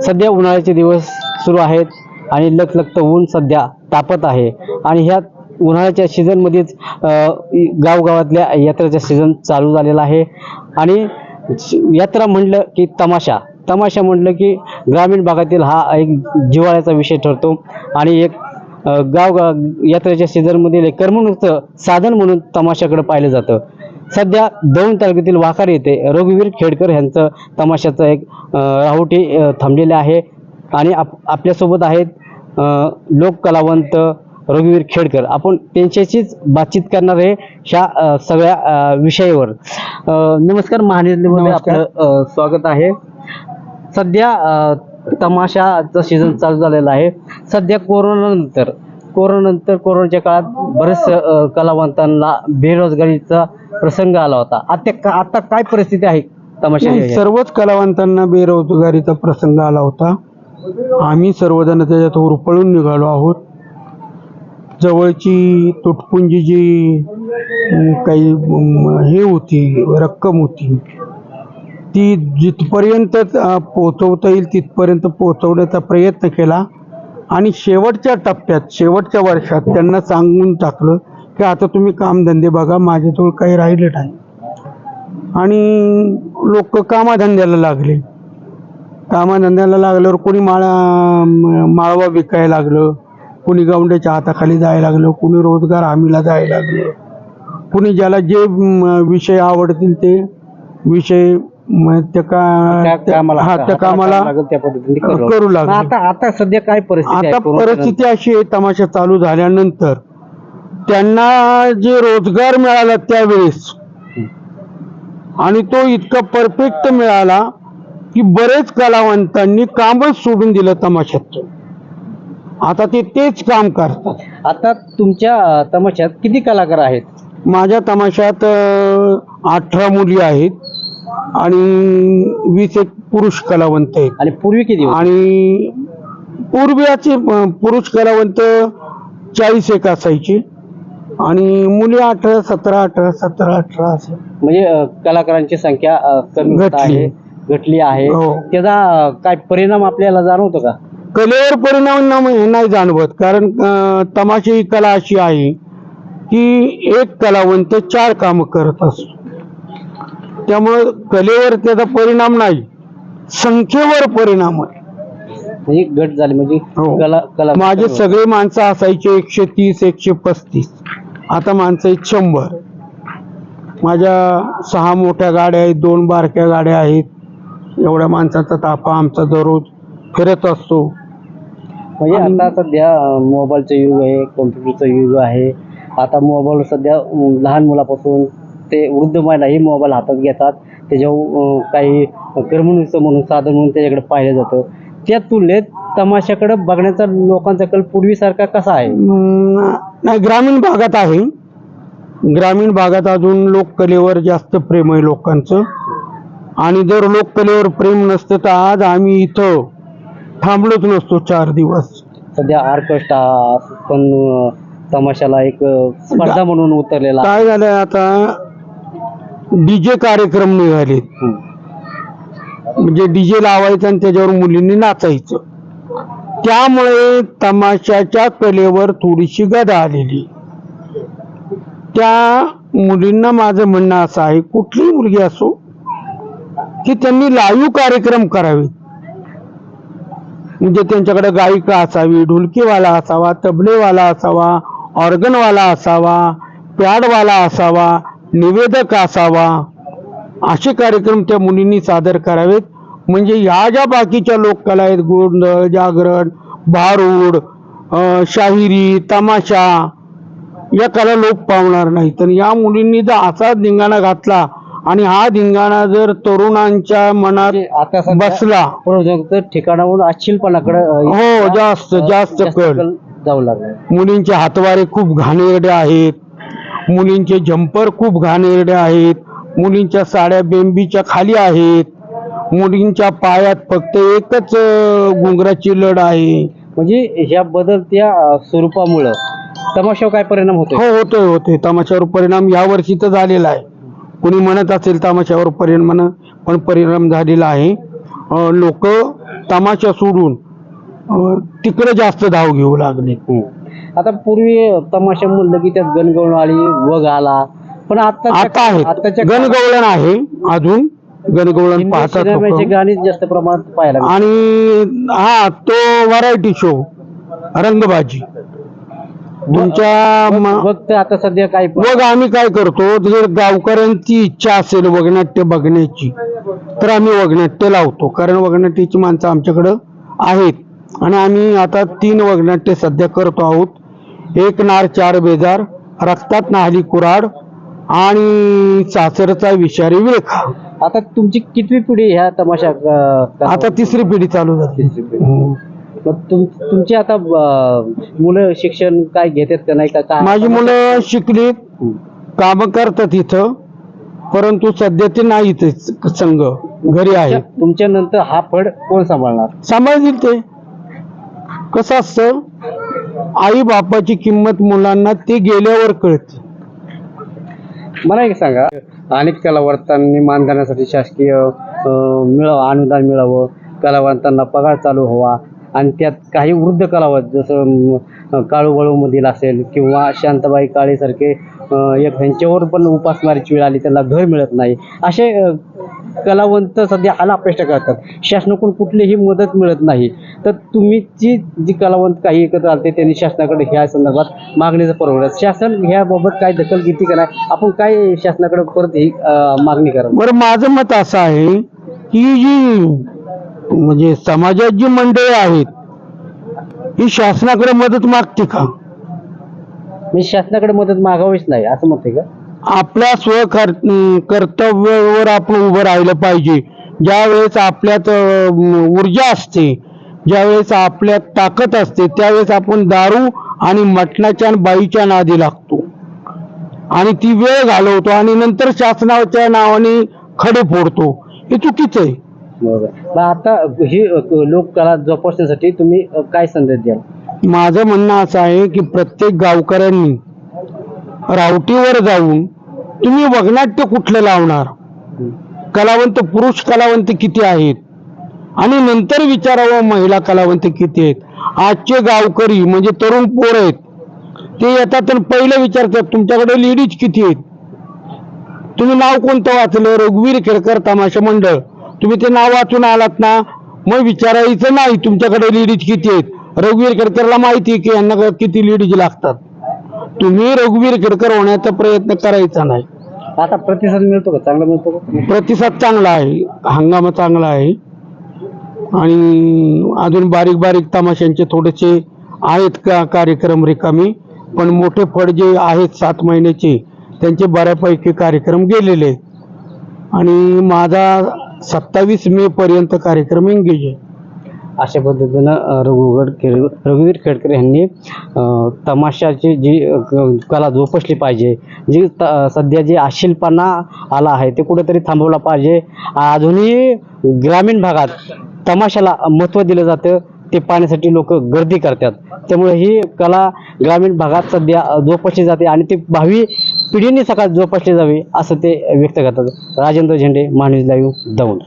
सध्या उन्हाळ्याचे दिवस सुरू आहेत आणि लखलखतं ऊन सध्या तापत आहे. आणि ह्या उन्हाळ्याच्या सीझनमध्येच गावगावातल्या यात्राचा सीझन चालू झालेला आहे. आणि यात्रा म्हणलं की तमाशा. तमाशा म्हटलं की ग्रामीण भागातील हा एक जिव्हाळ्याचा विषय ठरतो. आणि एक गाव गाव- यात्रेच्या सीझनमधील एक करमणूकचं साधन म्हणून तमाशाकडे पाहिलं जातं. सध्या दौंड तालुक्यातील वाखार येथे रघुवीर खेडकर यांचं तमाशाचं एक राहुटी थांबलेले आहे. आणि आप आपल्यासोबत आहेत लोककलावंत रघुवीर खेडकर. आपण त्यांच्याशीच बातचीत करणार आहे ह्या सगळ्या विषयावर. नमस्कार नमस्कार. आपलं स्वागत आहे. सध्या तमाशाचं सीझन चालू झालेलं आहे. सध्या कोरोनानंतर कोरोनानंतर कोरोनाच्या काळात बरेच कलावंतांना बेरोजगारीचा प्रसंग आला होता. आता आता काय परिस्थिती आहे? तमाशा सर्वच कलावंतांना बेरोजगारीचा प्रसंग आला होता. आम्ही सर्वजण त्याच्यात उरपळून निघालो आहोत. जवळची तुटपुंजी जी काही हे होती रक्कम होती ती जिथपर्यंत अं, पोहोचवता येईल तिथपर्यंत पोहोचवण्याचा प्रयत्न केला. आणि शेवटच्या टप्प्यात शेवटच्या वर्षात त्यांना सांगून टाकलं की आता तुम्ही कामधंदे बघा माझ्याजवळ काही राहिले नाही. आणि लोक कामाधंद्याला लागले. कामाधंद्याला लागल्यावर कोणी माळा माळवा विकायला लागलं कोणी गवंड्याच्या हाताखाली जायला लागलं कोणी रोजगार हमीला जायला लागलं कुणी ज्याला जे विषय आवडतील ते विषय म, त्या हा कामाला त्या पद्धतीने करू करू लागलो. लागले. आता आता सध्या काय परिस्थिती आता कोरोनाच्या परिस्थिती अशी आहे तमाशा चालू झाल्यानंतर त्यांना जे रोजगार मिळाला त्यावेळेस आणि तो इतका परफेक्ट मिळाला की बरेच कलावंतांनी कामच सोडून दिलं तमाशात आता ते तेच काम करतात. नंतर? आता तुमच्या अ, तमाशात किती कलाकार आहेत? माझ्या तमाशात अठरा मुली आहेत. आणि वीस एक पुरुष कलावंत आहेत. आणि पूर्वी किती होते? आणि पूर्वीचे पुरुष कलावंत चाळीस एक असायचे. आणि मुली अठरा सतरा अठरा सतरा अठरा असे. म्हणजे अ, कलाकारांची संख्या अ, कमी होत घटली. आहे घटली आहे. हो. त्याचा अ, काय परिणाम आपल्याला जाणवतो का? कलेवर परिणाम न- नाही जाणवत. कारण अ, तमाशा ही कला अशी आहे की एक कलावंत चार कामं करत असतो. त्यामुळे कलेवर त्याचा परिणाम नाही. संख्येवर परिणाम आहे. म्हणजे गट झाले म्हणजे हो. कला कला माझे सगळे माणसं असायचे एकशे तीस एकशे पस्तीस. आता माणसं आहेत शंभर. माझ्या सहा मोठ्या गाड्या आहेत दोन बारक्या गाड्या आहेत. एवढ्या माणसाचा ताफा आमचा दररोज फिरत असतो. म्हणजे आता सध्या मोबाईलचं युग आहे कॉम्प्युटरचं युग आहे. आता मोबाईल सध्या अ, लहान मुलापासून ते वृद्ध महिलाही मोबाईल हातात घेतात. त्याच्यावर काही करमणुकीचं म्हणून साधन म्हणून त्याच्याकडे पाहिलं जातं. त्या तुलनेत तमाशाकडे बघण्याचा लोकांचा कल पूर्वीसारखा कसा आहे? नाही ग्रामीण भागात आहे. ग्रामीण भागात अजून लोककलेवर जास्त प्रेम आहे लोकांचं. आणि जर लोककलेवर प्रेम नसतं तर आज आम्ही इथं थांबलोच नसतो चार दिवस. सध्या ऑर्केस्ट्रा पण तमाशाला एक स्पर्धा म्हणून उतरलेला. काय झालंय आता? डीजे कार्यक्रम निघाले. म्हणजे डीजे लावायचं आणि त्याच्यावर मुलींनी नाचायचं. त्यामुळे तमाशाच्या कलेवर थोडीशी गदा आलेली. त्या मुलींना माझं म्हणणं असं आहे कुठलीही मुलगी असो की त्यांनी लाईव्ह कार्यक्रम करावे. म्हणजे त्यांच्याकडे गायिका असावी ढोलकीवाला असावा तबलेवाला असावा ऑर्गनवाला असावा पॅडवाला असावा निवेदक असावा. असे कार्यक्रम त्या मुलींनी सादर करावेत. म्हणजे ह्या ज्या बाकीच्या लोककला आहेत गोंधळ जागरण भारूड शाहिरी तमाशा या कला लोप पावणार नाही तर या मुलींनी जर असा धिंगाणा घातला आणि हा धिंगाणा जर तरुणांच्या मनात आता बसला. ठिकाणाहून आशिलपणाकडे हो जास्त जास्त कल जाऊ लागला. मुलींचे हातवारे खूप घाणेरडे आहेत. मुलींचे जम्पर खूप घाणेरडे आहेत. मुलींच्या साड्या बेंबीच्या खाली आहेत. मुलींच्या पायात फक्त एकच घुंगराची लढ आहे. म्हणजे ह्या बदलत्या स्वरूपामुळं तमाशावर काय परिणाम होतो हो होतोय होतोय. तमाशावर परिणाम या वर्षी तर झालेला आहे. कोणी म्हणत असेल तमाशावर परिणाम पण परिणाम झालेला आहे. लोक तमाशा सोडून तिकडे जास्त धाव घेऊ लागले हम्म. आता पूर्वी तमाशा म्हणलं की त्यात गणगवण आली वग आला. पण आता आता आहेत. गणगवळण आहे अजून. गणगवळण पाहतात सिनेमाचे लोक. गाणी जास्त प्रमाणात पाहायला मिळतात. आणि हा तो व्हरायटी शो रंगबाजी. तुमच्या म- फक्त आता सध्या काय मग आम्ही काय करतो जर गावकऱ्यांची इच्छा असेल वगनाट्य बघण्याची तर आम्ही वगनाट्य लावतो. कारण वगनाट्याची माणसं आमच्याकडं आहेत. आणि आम्ही आता तीन वगनाट्य सध्या करतो आहोत. एक नार चार बेजार रक्तात नाहली कुराड आणि सासरचा विषारी विळखा आता तुमची कितवी पिढी ह्या तमाशा अं, आता तिसरी पिढी चालू झाली तिसरी पिढी. हम्म. मग तुम तुमची आता अं, मुलं शिक्षण काय घेतात का नाही का काय माझी मुलं शिकली. काम करतात इथं परंतु सध्या ते नाही इथे संघ घरी आहे तुमच्या नंतर हा फड कोण सांभाळणार सांभाळतील ते कसं असतं आई बापाची किंमत मुलांना ते गेल्यावर कळते. मला एक सांगा अनेक कलावंतांनी मानधनासाठी शासकीय मिळावं अनुदान मिळावं कलावंतांना पगार चालू हवा आणि त्यात काही वृद्ध कलावंत जसं अं, काळू असेल किंवा शांताबाई काळेसारखे एक ह्यांच्यावर पण उपासमारीची वेळ आली त्यांना घर मिळत नाही. असे कलावंत सध्या आला अपेक्षा करतात. शासनाकडून कुठलीही मदत मिळत नाही. तर तुम्ही जी जी कलावंत काही एकत्र आलते त्यांनी शासनाकडे ह्या संदर्भात मागणीचं परवडत शासन ह्याबाबत काय दखल घेते का नाही? आपण काय शासनाकडे परत ही मागणी करा बरं माझं मत असं आहे की जी म्हणजे समाजात जी मंडळी आहेत ही शासनाकडे मदत मागते का? मी शासनाकडे मदत मागावीच नाही असं म्हणते का? आपल्या स्व कर्तव्यावर आपण उभं राहिलं पाहिजे. ज्या वेळेस आपल्यात ऊर्जा असते ज्यावेळेस आपल्यात ताकद असते त्यावेळेस आपण दारू आणि मटणाच्या आणि बाईच्या नादी लागतो. आणि ती वेळ घालवतो आणि नंतर शासनाच्या नावाने खडे फोडतो. हे चुकीचं आहे. बरोबर. मग आता ही लोककला जोपासण्यासाठी तुम्ही काय संदेश द्याल? माझं म्हणणं असं आहे की प्रत्येक गावकऱ्यांनी रावटीवर जाऊन तुम्ही वगनाट्य कुठलं लावणार? कलावंत पुरुष कलावंत किती आहेत? आणि नंतर विचारावं महिला कलावंत किती आहेत? आजचे गावकरी म्हणजे तरुण पोर आहेत ते येतात तर पहिलं विचारतात तुमच्याकडे लेडीज किती आहेत? तुम्ही नाव कोणतं वाचलं? रघुवीर केळकर तमाशा मंडळ. तुम्ही ते नाव वाचून आलात ना? मग विचारायचं नाही तुमच्याकडे लेडीज किती आहेत. रघुवीर खेडकरला माहिती की यांना किती लेडीज लागतात. तुम्ही रघुवीर खेडकर होण्याचा प्रयत्न करायचा नाही. आता प्रतिसाद मिळतो का? चांगला मिळतो का? प्रतिसाद चांगला आहे. हंगाम चांगला आहे. आणि अजून बारीक बारीक तमाशांचे थोडेसे आहेत का कार्यक्रम रिकामी? पण मोठे फड जे आहेत सात महिन्याचे त्यांचे बऱ्यापैकी कार्यक्रम गेलेले. आणि माझा सत्तावीस मे पर्यंत कार्यक्रम एंगेज आहे. अशा पद्धतीनं रघुगड खेळ रघुवीर खेडकर यांनी तमाशाची जी क- कला जोपासली पाहिजे. जी त- सध्या जे आशिलपणा आला आहे ते कुठेतरी थांबवला पाहिजे. अजूनही ग्रामीण भागात तमाशाला महत्त्व दिलं जातं ते पाहण्यासाठी लोक गर्दी करतात. त्यामुळे ही कला ग्रामीण भागात सध्या जोपासली जाते आणि ती भावी पिढीने सकाळ जोपासली जावी असं ते व्यक्त करतात. राजेंद्र झेंडे माणूस लाईव्ह दौंड.